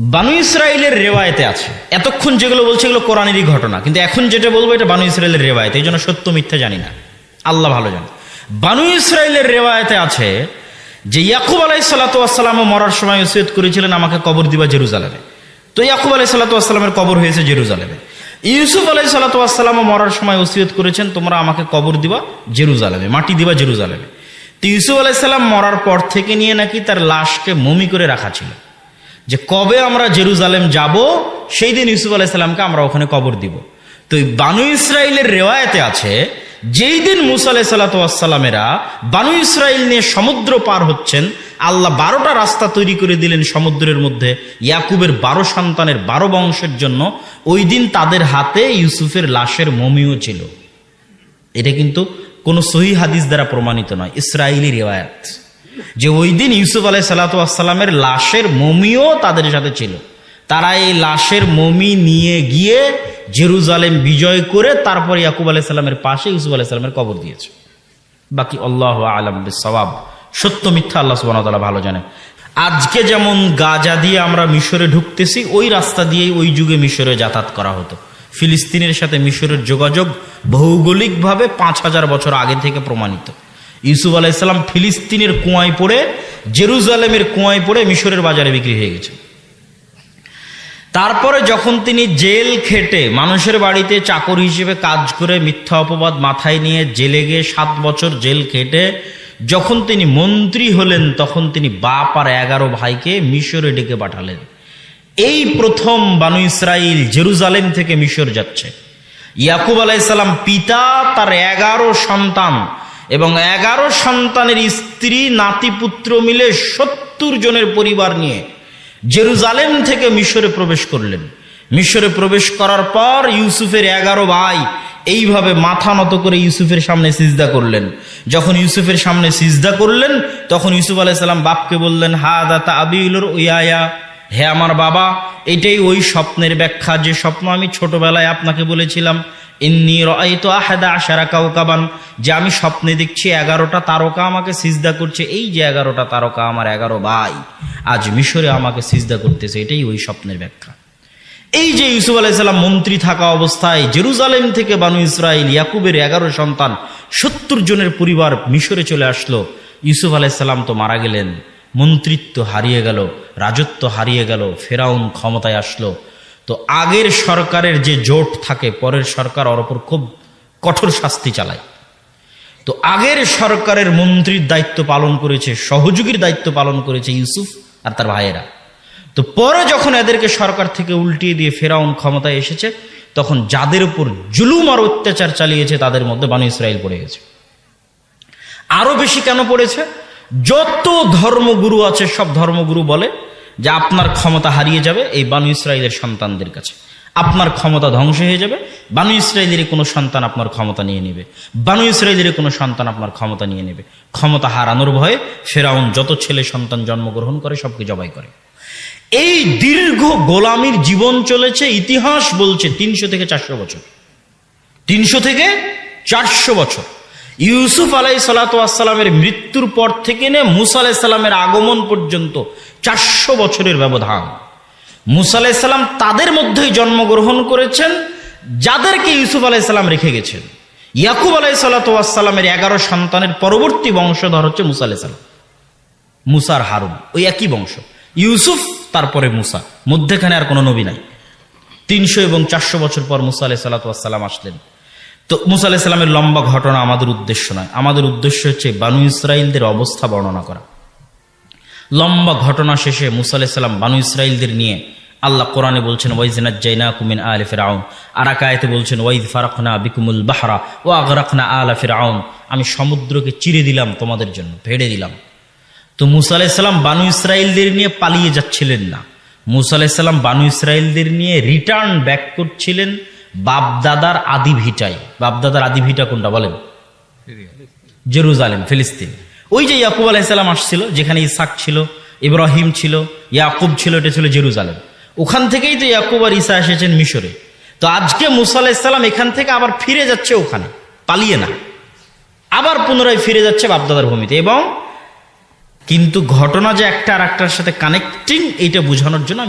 বানু ইসরায়েলের রেওয়ায়তে আছে। এতক্ষণ যেগুলো বলছে এগুলো কোরআনেরই ঘটনা। কিন্তু এখন যেটা বলব এটা বানু ইসরায়েলের রেওয়ায়তে। এই জন্য সত্য মিথ্যা জানি না। আল্লাহ ভালো জানে। বানু ইসরায়েলের রেওয়ায়তে আছে যে ইয়াকুব আলাই সাল্লাতামও মরার সময় ওসিয়ত করেছিলেন আমাকে কবর দিবা জেরুজালেমে। তো ইয়াকুব আলাই সাল্লাতামের কবর হয়েছে জেরুজালেমে। ইউসুফ আলাই সাল্লাতামও মরার সময় ওসিয়ত করেছেন, তোমরা আমাকে কবর দিবা জেরুজালেমে, মাটি দিবা জেরুজালেমে। তো ইউসুফ আলাইসাল্লাম মরার পর থেকে নিয়ে নাকি তার লাশকে মমি করে রাখা ছিল। যে কবে আমরা জেরুজালেম যাব, সেই দিন ইউসুফ আলাইসাল্লামকে আমরা ওখানে কবর দিব। তো বানু ইসরায়েলের রেওয়ায়তে আছে, যেই দিন মুসা সাল্লাতামেরা বানু ইসরায়েল নিয়ে সমুদ্র পার হচ্ছেন, আল্লাহ বারোটা রাস্তা তৈরি করে দিলেন সমুদ্রের মধ্যে, ইয়াকুবের বারো সন্তানের বারো বংশের জন্য। ওই দিন তাদের হাতে ইউসুফের লাশের মমিও ছিল। এটা কিন্তু কোনো সহি হাদিস দ্বারা প্রমাণিত নয় ইসরায়েলি রেওয়ায়াত। যে ওই দিন ইউসুফ আলাই সাল্লাতামের লাশের মমিও তাদের সাথে ছিল। তারা এই লাশের মমি নিয়ে গিয়ে জেরুজালেম বিজয় করে তারপর ইয়াকুব আলাই সাল্লামের পাশে ইউসুফ আলাই সাল্লামের কবর দিয়েছে। বাকি আল্লাহ আলম সবাব সত্য মিথ্যা আল্লাহ সুবাহ ভালো জানে। আজকে যেমন গাজা দিয়ে আমরা মিশরে ঢুকতেছি, ওই রাস্তা দিয়েই ওই যুগে মিশরে যাতায়াত করা হতো। ফিলিস্তিনের সাথে মিশরের যোগাযোগ ভৌগোলিকভাবে পাঁচ হাজার বছর আগে থেকে প্রমাণিত। ইউসুফ আলাইসাল্লাম ফিলিস্তিনের কুয়ায় পড়ে, জেরুজালেমের কুয়ায় পড়ে মিশরের বাজারে বিক্রি হয়ে গেছে। তারপরে যখন তিনি জেল খেটে মানুষের বাড়িতে চাকর হিসেবে কাজ করে মিথ্যা অপবাদ মাথায় নিয়ে জেলে গিয়ে সাত বছর জেল খেটে, যখন তিনি মন্ত্রী হলেন, তখন তিনি বাপ আর এগারো ভাইকে মিশরে ডেকে পাঠালেন। এই প্রথম বানু ইসরাইল জেরুজালেম থেকে মিশর যাচ্ছে। ইয়াকুব আলাইসাল্লাম পিতা, তার এগারো সন্তান এবং এগারো সন্তানের স্ত্রী নাতিপুত্র মিলে সত্তর জনের পরিবার নিয়ে জেরুজালেম থেকে মিশরে প্রবেশ করলেন। মিশরে প্রবেশ করার পর ইউসুফের এগারো ভাই এইভাবে মাথা নত করে ইউসুফের সামনে সিজদা করলেন। যখন ইউসুফের সামনে সিজদা করলেন, তখন ইউসুফ আলাইসাল্লাম বাপকে বললেন হা দাতা আবিউলর ওয়াইয়া হে আমার বাবা, এটাই ওই স্বপ্নের ব্যাখ্যা। যে স্বপ্ন আমি ছোটবেলায় আপনাকে বলেছিলাম ইন্নি রয়তো আহাদা আশারা কাউকাবান যে আমি স্বপ্নে দেখছি এগারোটা তারকা আমাকে সিজদা করছে। এই যে এগারোটা তারকা আমার এগারো ভাই, আজ মিশরে আমাকে সিজদা করতেছে, এটাই ওই স্বপ্নের ব্যাখ্যা। এই যে ইউসুফ আলাইসাল্লাম মন্ত্রী থাকা অবস্থায় জেরুজালেম থেকে বানু ইসরায়েল ইয়াকুবের এগারো সন্তান, সত্তর জনের পরিবার মিশরে চলে আসলো। ইউসুফ আলাইসাল্লাম তো মারা গেলেন, মন্ত্রিত্ব হারিয়ে গেল, রাজত্ব হারিয়ে গেল, ফেরাউন ক্ষমতায় আসলো। তো আগের সরকারের যে জোট থাকে, পরের সরকার ওর ওপর খুব কঠোর শাস্তি চালায়। তো আগের সরকারের মন্ত্রীর দায়িত্ব পালন করেছে, সহযোগীর দায়িত্ব পালন করেছে ইউসুফ আর তার ভাইয়েরা। তো পরে যখন এদেরকে সরকার থেকে উল্টিয়ে দিয়ে ফেরাউন ক্ষমতায় এসেছে, তখন যাদের উপর জুলুম আর অত্যাচার চালিয়েছে, তাদের মধ্যে বানু ইসরায়েল পড়ে গেছে। আরও বেশি কেন পড়েছে? যত ধর্মগুরু আছে, সব ধর্মগুরু বলে যে আপনার ক্ষমতা হারিয়ে যাবে এই বানু ইসরায়েলের সন্তানদের কাছে। আপনার ক্ষমতা ধ্বংস হয়ে যাবে, বানু ইসরায়েলের কোনো সন্তান আপনার ক্ষমতা নিয়ে নেবে। বানু ইসরায়েলের কোনো সন্তান আপনার ক্ষমতা নিয়ে নেবে। ক্ষমতা হারানোর ভয়ে ফেরাউন যত ছেলে সন্তান জন্মগ্রহণ করে সবকে জবাই করে। এই দীর্ঘ গোলামির জীবন চলেছে, ইতিহাস বলছে তিনশো থেকে চারশো বছর। তিনশো থেকে চারশো বছর। ইউসুফ আলাই সালাতামের মৃত্যুর পর থেকে নে মুসা আলাইসাল্লামের আগমন পর্যন্ত চারশো বছরের ব্যবধান। মুসা আলাইসাল্লাম তাদের মধ্যেই জন্মগ্রহণ করেছেন, যাদেরকে ইউসুফ আলাইসাল্লাম রেখে গেছেন। ইয়াকুব আলাই সাল্লাতামের এগারো সন্তানের পরবর্তী বংশধর হচ্ছে মুসা আলাইসাল্লাম মুসার হারুন, ওই একই বংশ। ইউসুফ, তারপরে মুসা, মধ্যেখানে আর কোনো নবী নাই। তিনশো এবং চারশো বছর পর মুসা আলাই সাল্লাতাম আসলেন। তো মুসা আলাহিসাল্লামের লম্বা ঘটনা আমাদের উদ্দেশ্য নয়। আমাদের উদ্দেশ্য হচ্ছে বানু ইসরায়েলদের অবস্থা বর্ণনা করা। লম্বা ঘটনা শেষে মুসা আলাহিসাল্লাম বানু ইসরায়েলদের নিয়ে আল্লাহ কোরআনে বলছেন ওয়াইজিনাত জাইনা কুমিন আলে ফেরাউন আর আকায়তে বলছেন ওয়াইদ ফারাকনা বিকুমুল বাহারা ও আগরাকনা আলা ফেরাউন আমি সমুদ্রকে চিরে দিলাম তোমাদের জন্য, ভেড়ে দিলাম। তো মুসা আলাহিসাল্লাম বানু ইসরায়েলদের নিয়ে পালিয়ে যাচ্ছিলেন না। মুসা আলাহিসাল্লাম বানু ইসরায়েলদের নিয়ে রিটার্ন ব্যাক করছিলেন। বাপদাদার আদি ভিটাই। বাপদাদার আদি ভিটা কোনটা বলেন? জেরুজালেম, ফিলিস্তিন। ওই যে ইয়াকুব আলাইসাল্লাম আসছিল, যেখানে ইসাক ছিল, ইব্রাহিম ছিল, ইয়াকুব ছিল, এটা ছিল জেরুজালেম। ওখান থেকেই তো ইয়াকুব আর ইসা এসেছেন মিশরে। তো আজকে মুসা আলাহিসাল্লাম এখান থেকে আবার ফিরে যাচ্ছে ওখানে, পালিয়ে না। আবার পুনরায় ফিরে যাচ্ছে বাপদাদার ভূমিতে। এবং কিন্তু ঘটনা যে একটা আর একটার সাথে কানেক্টিং এটা বোঝানোর জন্য